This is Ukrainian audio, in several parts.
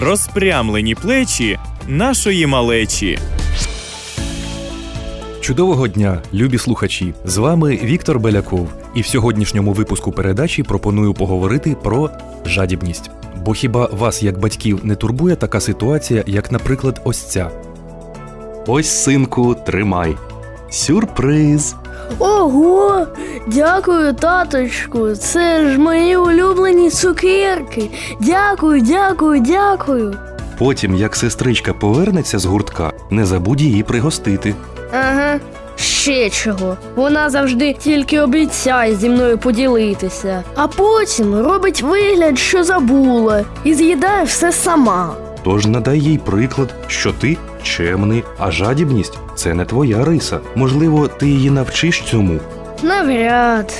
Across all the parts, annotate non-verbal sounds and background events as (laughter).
розпрямлені плечі нашої малечі. Чудового дня, любі слухачі! З вами Віктор Беляков, і в сьогоднішньому випуску передачі пропоную поговорити про жадібність. Бо хіба вас, як батьків, не турбує така ситуація, як, наприклад, ось ця? Ось, синку, тримай. Сюрприз! Ого! Дякую, таточку. Це ж мої улюблені цукерки. Дякую, дякую, дякую. Потім, як сестричка повернеться з гуртка, не забудь її пригостити. Ага. Ще чого. Вона завжди тільки обіцяє зі мною поділитися, а потім робить вигляд, що забула, і з'їдає все сама. Тож надай їй приклад, що ти чемний, а жадібність це не твоя риса. Можливо, ти її навчиш цьому. Навряд.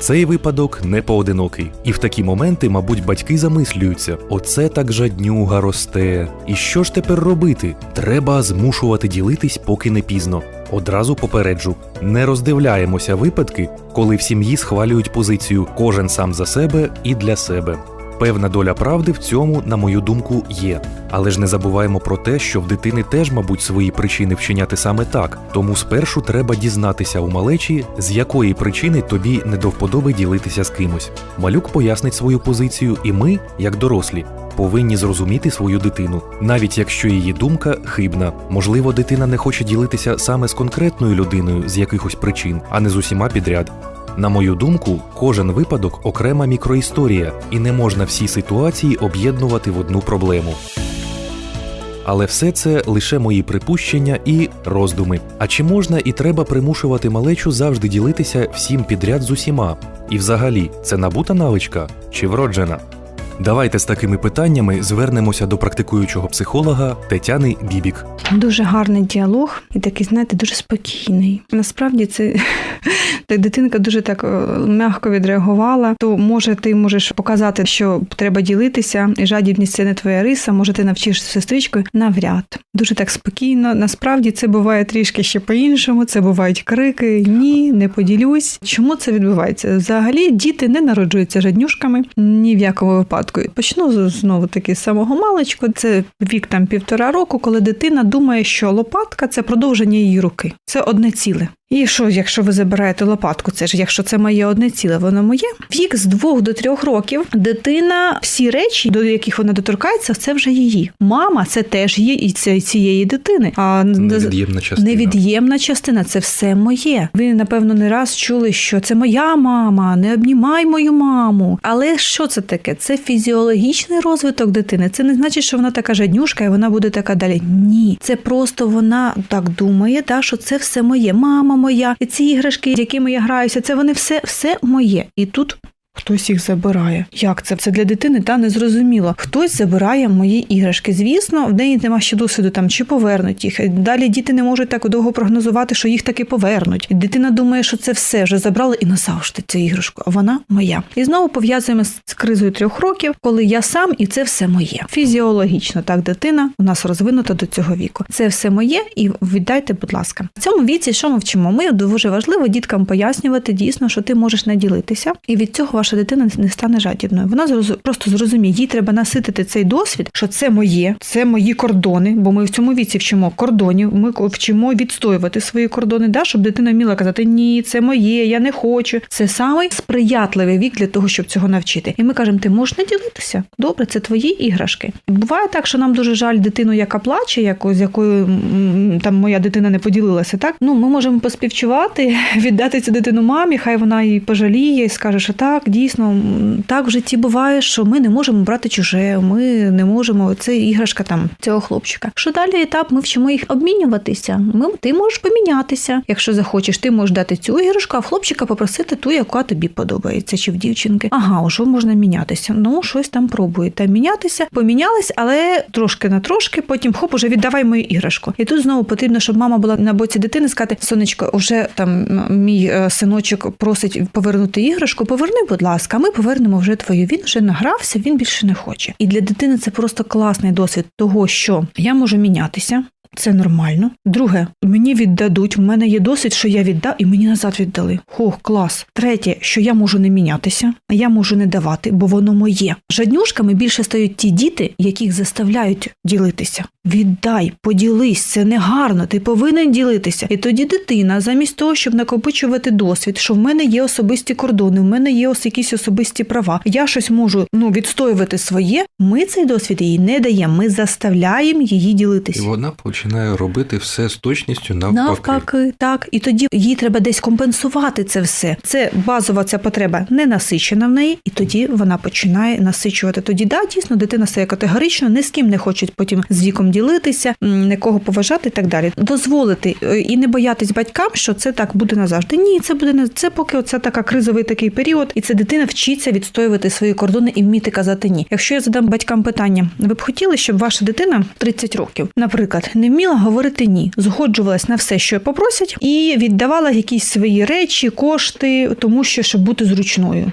Цей випадок не поодинокий, і в такі моменти, мабуть, батьки замислюються: оце так жаднюга росте. І що ж тепер робити? Треба змушувати ділитись, поки не пізно. Одразу попереджу: не роздивляємося випадки, коли в сім'ї схвалюють позицію кожен сам за себе і для себе. Певна доля правди в цьому, на мою думку, є. Але ж не забуваємо про те, що в дитини теж, мабуть, свої причини вчиняти саме так. Тому спершу треба дізнатися у малечі, з якої причини тобі не до вподоби ділитися з кимось. Малюк пояснить свою позицію, і ми, як дорослі, повинні зрозуміти свою дитину, навіть якщо її думка хибна. Можливо, дитина не хоче ділитися саме з конкретною людиною з якихось причин, а не з усіма підряд. На мою думку, кожен випадок окрема мікроісторія, і не можна всі ситуації об'єднувати в одну проблему. Але все це лише мої припущення і роздуми. А чи можна і треба примушувати малечу завжди ділитися всім підряд з усіма? І взагалі, це набута навичка чи вроджена? Давайте з такими питаннями звернемося до практикуючого психолога Тетяни Бібік. Дуже гарний діалог і такий, знаєте, дуже спокійний. Насправді це (laughs) так дитинка дуже так е, м'яко відреагувала. То може ти можеш показати, що треба ділитися, і жадібність це не твоя риса. Може, ти навчиш сестричкою навряд. Дуже так спокійно. Насправді це буває трішки ще по-іншому. Це бувають крики, ні, не поділюсь. Чому це відбувається? Взагалі діти не народжуються жаднюшками ні в якому випадку. Почну знову таки з самого маличку. Це вік там півтора року, коли дитина думає, що лопатка це продовження її руки. Це одне ціле. І що, якщо ви забираєте лопатку, це ж якщо це моє одне ціле, воно моє. Вік з двох до трьох років дитина всі речі, до яких вона доторкається, це вже її. Мама це теж є і це цієї дитини. А Невід'ємна частина. Невід'ємна частина це все моє. Ви напевно не раз чули, що це моя мама, не обнімай мою маму. Але що це таке? Це фізіологічний розвиток дитини. Це не значить, що вона така жаднюшка і вона буде така далі. Ні, це просто вона так думає, та що це все моє. Мама моя, і ці іграшки, з якими я граюся, це вони все, все моє. І тут. Хтось їх забирає. Як це? Це для дитини та незрозуміло. Хтось забирає мої іграшки. Звісно, в неї нема ще досвіду там чи повернуть їх. Далі діти не можуть так довго прогнозувати, що їх таки повернуть. І дитина думає, що це все вже забрали і назавжди цю іграшку, а вона моя. І знову пов'язуємо з кризою трьох років, коли я сам і це все моє. Фізіологічно так дитина у нас розвинута до цього віку. Це все моє, і віддайте, будь ласка. В цьому віці, що ми вчимо? Ми дуже важливо діткам пояснювати дійсно, що ти можеш не ділитися, і від цього ваша дитина не стане жадібною. Вона просто зрозуміє, їй треба наситити цей досвід, що це моє, це мої кордони, бо ми в цьому віці вчимо кордонів. Ми вчимо відстоювати свої кордони, да, щоб дитина вміла казати ні, це моє, я не хочу. Це самий сприятливий вік для того, щоб цього навчити. І ми кажемо, ти можеш не ділитися. Добре, це твої іграшки. Буває так, що нам дуже жаль дитину, яка плаче, з якою там моя дитина не поділилася. Так ну ми можемо поспівчувати, (laughs) віддати цю дитину мамі, хай вона її пожаліє і скаже, що так, дійсно, так в житті буває, що ми не можемо брати чуже, ми не можемо. Це іграшка там цього хлопчика. Що далі етап? Ми вчимо їх обмінюватися. Ми ти можеш помінятися. Якщо захочеш, ти можеш дати цю іграшку, а хлопчика попросити ту, яка тобі подобається, чи в дівчинки. Ага, уже можна мінятися. Ну, щось там пробує. Та мінятися, помінялись, але трошки на трошки. Потім хоп, уже віддавай мою іграшку. І тут знову потрібно, щоб мама була на боці дитини, сказати: сонечко, уже там мій е, синочок просить повернути іграшку. Поверни, будь ласка, ми повернемо вже твою. Він вже награвся, він більше не хоче. І для дитини це просто класний досвід того, що я можу мінятися. Це нормально. Друге, мені віддадуть, в мене є досвід, що я віддав, і мені назад віддали. Ох, клас. Третє, що я можу не мінятися, а я можу не давати, бо воно моє. Жаднюшками більше стають ті діти, яких заставляють ділитися. Віддай, поділись, це не гарно, ти повинен ділитися. І тоді дитина, замість того, щоб накопичувати досвід, що в мене є особисті кордони, в мене є ось якісь особисті права. Я щось можу ну відстоювати своє. Ми цей досвід їй не даємо. Ми заставляємо її І ділитися. вона починає робити все з точністю навпаки. Навпаки, так. І тоді їй треба десь компенсувати це все. Це базова ця потреба не насичена в неї, і тоді вона починає насичувати. Тоді да, дійсно, дитина стає категорично, ні з ким не хоче потім з віком ділитися, нікого поважати і так далі. Дозволити е, і не боятись батькам, що це так буде назавжди. Ні, це буде не це, поки оце така кризовий такий період, і це дитина вчиться відстоювати свої кордони і вміти казати ні. Якщо я задам батькам питання, ви б хотіли, щоб ваша дитина 30 років, наприклад, не вміла говорити ні, згоджувалась на все, що попросять, і віддавала якісь свої речі, кошти, тому що щоб бути зручною.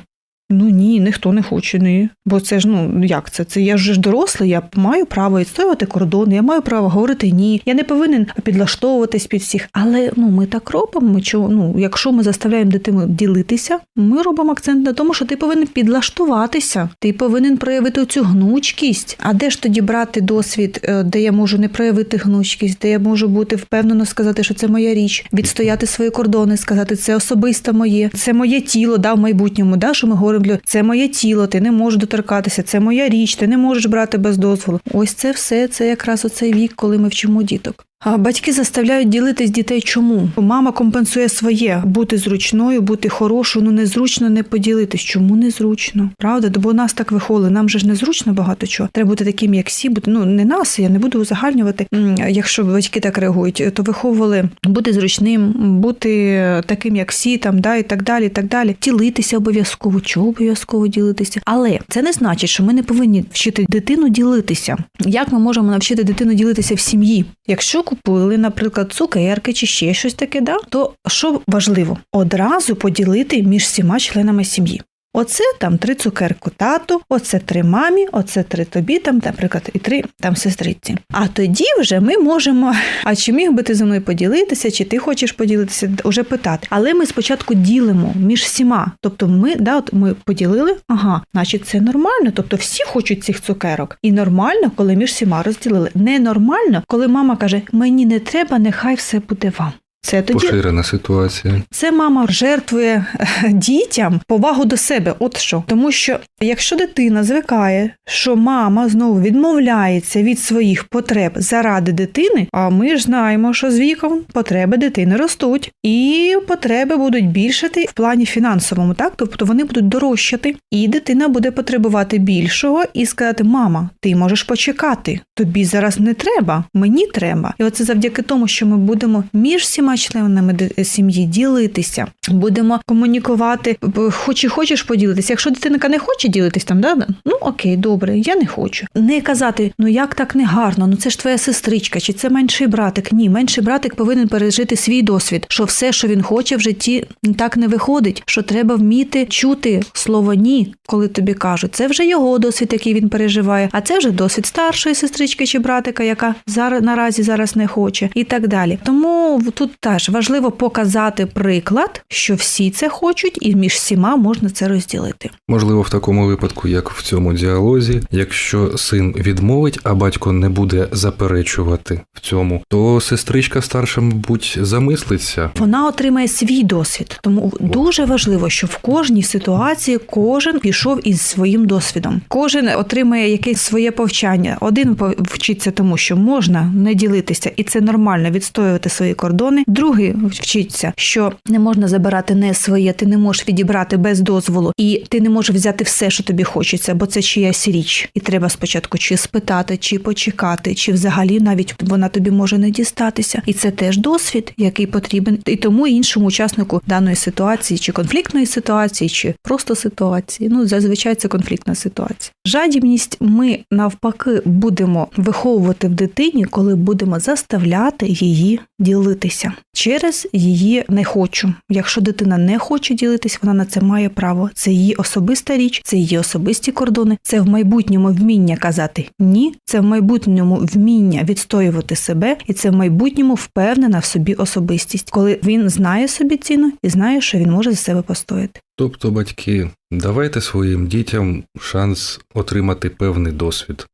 Ну ні, ніхто не хоче, ні. Бо це ж ну як це? Це я ж дорослий, я маю право відстоювати кордони, я маю право говорити ні. Я не повинен підлаштовуватись під всіх. Але ну ми так робимо. Чого, ну, якщо ми заставляємо дитину ділитися, ми робимо акцент на тому, що ти повинен підлаштуватися, ти повинен проявити цю гнучкість. А де ж тоді брати досвід, е, де я можу не проявити гнучкість, де я можу бути впевнено сказати, що це моя річ, відстояти свої кордони, сказати, це особисто моє, це моє тіло, да, в майбутньому, да, що ми говоримо, для- це моє тіло, ти не можеш доторкатися, це моя річ, ти не можеш брати без дозволу. Ось це все, це якраз оцей вік, коли ми вчимо діток. Батьки заставляють ділитись дітей чому? Мама компенсує своє бути зручною, бути хорошою. Ну незручно не поділитись. Чому незручно? Правда? Бо нас так виховали. Нам же ж незручно багато чого. Треба бути таким, як всі, бути ну не нас. Я не буду узагальнювати. Якщо батьки так реагують, то виховували бути зручним, бути таким, як всі, там да і так далі. і так далі. Ділитися обов'язково. Чого обов'язково ділитися? Але це не значить, що ми не повинні вчити дитину ділитися. Як ми можемо навчити дитину ділитися в сім'ї? Якщо купили, наприклад, цукерки чи ще щось таке, да, то що важливо? Одразу поділити між всіма членами сім'ї. Оце там три цукерку тату, оце три мамі, оце три тобі, там, наприклад, і три там сестриці. А тоді вже ми можемо. (laughs) А чи міг би ти зі мною поділитися, чи ти хочеш поділитися, уже питати. Але ми спочатку ділимо між всіма. Тобто, ми да, от ми поділили, ага, значить, це нормально. Тобто всі хочуть цих цукерок. І нормально, коли між всіма розділили. Ненормально, коли мама каже: мені не треба, нехай все буде вам. Це тоді Поширена ситуація. це мама жертвує е, дітям повагу до себе. От що. Тому що якщо дитина звикає, що мама знову відмовляється від своїх потреб заради дитини, а ми ж знаємо, що з віком потреби дитини ростуть, і потреби будуть більшати в плані фінансовому, так тобто вони будуть дорожчати, і дитина буде потребувати більшого і сказати: Мама, ти можеш почекати, тобі зараз не треба, мені треба. І оце завдяки тому, що ми будемо між всіма членами сім'ї ділитися, будемо комунікувати. Хоч і хочеш поділитися. Якщо дитинка не хоче ділитись там, да? ну окей, добре, я не хочу. Не казати, ну як так не гарно, ну це ж твоя сестричка, чи це менший братик. Ні, менший братик повинен пережити свій досвід, що все, що він хоче в житті, так не виходить. Що треба вміти чути слово ні, коли тобі кажуть. Це вже його досвід, який він переживає, а це вже досвід старшої сестрички чи братика, яка зараз наразі зараз не хоче, і так далі. Тому тут теж важливо показати приклад, що всі це хочуть, і між всіма можна це розділити. Можливо, в такому випадку, як в цьому діалозі, якщо син відмовить, а батько не буде заперечувати в цьому, то сестричка старша, мабуть, замислиться. Вона отримає свій досвід. Тому дуже важливо, що в кожній ситуації кожен пішов із своїм досвідом. Кожен отримає якесь своє повчання. Один вчиться тому, що можна не ділитися, і це нормально відстоювати свої кордони. Другий вчиться, що не можна забирати не своє, ти не можеш відібрати без дозволу, і ти не можеш взяти все, що тобі хочеться, бо це чиясь річ. І треба спочатку чи спитати, чи почекати, чи взагалі навіть вона тобі може не дістатися. І це теж досвід, який потрібен і тому іншому учаснику даної ситуації, чи конфліктної ситуації, чи просто ситуації. Ну зазвичай це конфліктна ситуація. Жадібність ми навпаки будемо виховувати в дитині, коли будемо заставляти її ділитися. Через її не хочу. Якщо дитина не хоче ділитись, вона на це має право. Це її особиста річ, це її особисті кордони. Це в майбутньому вміння казати ні. Це в майбутньому вміння відстоювати себе, і це в майбутньому впевнена в собі особистість, коли він знає собі ціну і знає, що він може за себе постояти. Тобто, батьки, давайте своїм дітям шанс отримати певний досвід.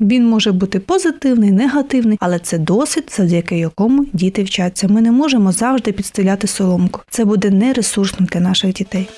Він може бути позитивний, негативний, але це досвід, завдяки якому діти вчаться. Ми не можемо завжди підстеляти соломку. Це буде нересурсним для наших дітей.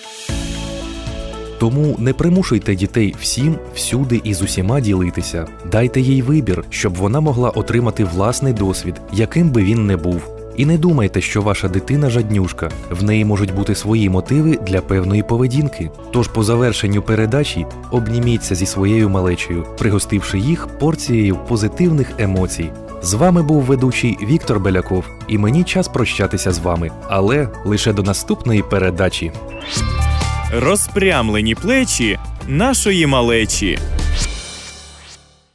Тому не примушуйте дітей всім, всюди і з усіма ділитися. Дайте їй вибір, щоб вона могла отримати власний досвід, яким би він не був. І не думайте, що ваша дитина жаднюшка. В неї можуть бути свої мотиви для певної поведінки. Тож по завершенню передачі обніміться зі своєю малечею, пригостивши їх порцією позитивних емоцій. З вами був ведучий Віктор Беляков, і мені час прощатися з вами, але лише до наступної передачі. Розпрямлені плечі нашої малечі.